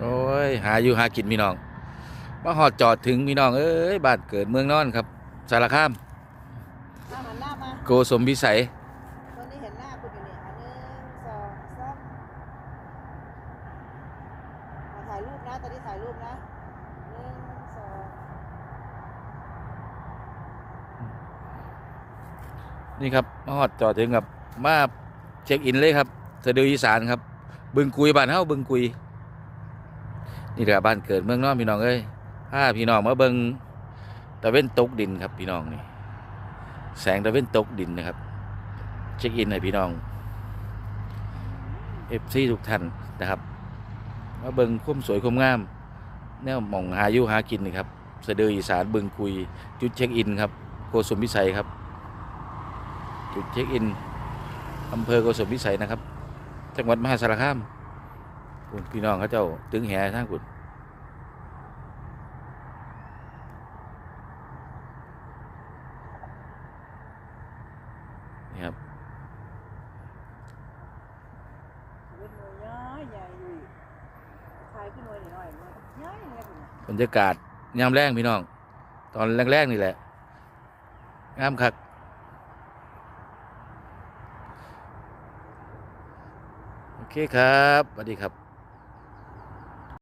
โอ้ยหาอยู่หากินพี่น้องมาหอดจอดถึงพี่น้องเอ้ยบ้านเกิดเมืองนอนครับ สารคามเอาหันหน้ามาโกสมพิสัยตอนนี้เห็นหน้าคุณอยู่เนี่ยอันหนึ่งสองสามมาถ่ายรูปนะตอนนี้ถ่ายรูปนะหนึ่งสองนี่ครับมาหอดจอดถึงกับมาเช็คอินเลยครับสะดืออีสานครับ บึงกุยบ้านเฮาบึงกุย นี่แหละบ้านเกิดเมืองนอนพี่น้องเอ้ยพาพี่น้องมาเบิงตะเว้นตกดินครับพี่น้องนี่แสงตะเว้นตกดินนะครับ เช็คอินให้พี่น้องเอฟซีทุกท่านนะครับมาเบิงความสวยความงาม แนวหมองหาอยู่หากินนี่ครับสะดืออีสานบึงกุย จุดเช็คอินครับโกสุมพิสัยครับ จุดเช็คอินอำเภอโกสุมพิสัยนะครับ จังหวัดมหาสารคาม คุณพี่น้องเขาเจ้าตึงแห่ทางคุณนี่ครับเป็นหน่วยย้อยใหญ่อยู่ถ่านคุณบรรยากาศยามแรงพี่น้อง ตอนแรกๆนี่แหละงามคักโอเคครับสวัสดีครับ